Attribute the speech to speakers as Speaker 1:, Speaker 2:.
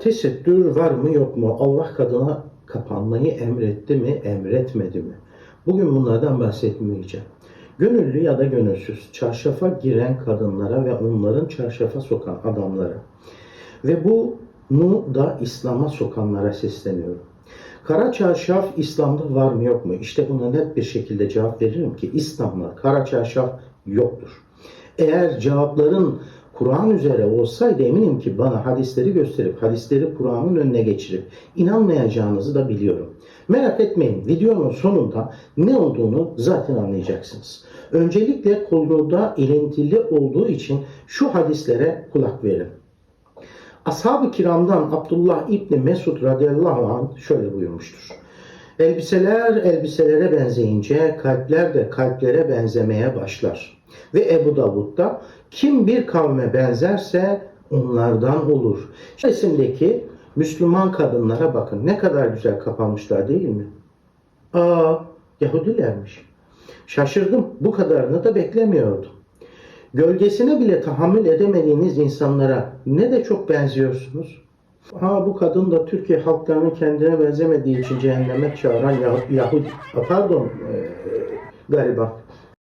Speaker 1: Tesettür var mı yok mu? Allah kadına kapanmayı emretti mi, emretmedi mi? Bugün bunlardan bahsetmeyeceğim. Gönüllü ya da gönülsüz çarşafa giren kadınlara ve onların çarşafa sokan adamlara ve bunu da İslam'a sokanlara sesleniyorum. Kara çarşaf İslam'da var mı yok mu? İşte buna net bir şekilde cevap veririm ki İslam'da kara çarşaf yoktur. Eğer cevapların Kur'an üzere olsaydı eminim ki bana hadisleri gösterip hadisleri Kur'an'ın önüne geçirip inanmayacağınızı da biliyorum. Merak etmeyin videonun sonunda ne olduğunu zaten anlayacaksınız. Öncelikle konuda ilintili olduğu için şu hadislere kulak verin. Ashab-ı kiramdan Abdullah İbni Mesud radıyallahu anh şöyle buyurmuştur. Elbiseler elbiselere benzeyince kalpler de kalplere benzemeye başlar. Ve Ebu Davud'da kim bir kavme benzerse onlardan olur. Resimdeki Müslüman kadınlara bakın ne kadar güzel kapanmışlar değil mi? Aa Yahudilermiş. Şaşırdım. Bu kadarını da beklemiyordum. Gölgesine bile tahammül edemediğiniz insanlara ne de çok benziyorsunuz. Ha bu kadın da Türkiye halklarının kendine benzemediği için cehenneme çağıran Yah- Yahudi, pardon, e, gariban.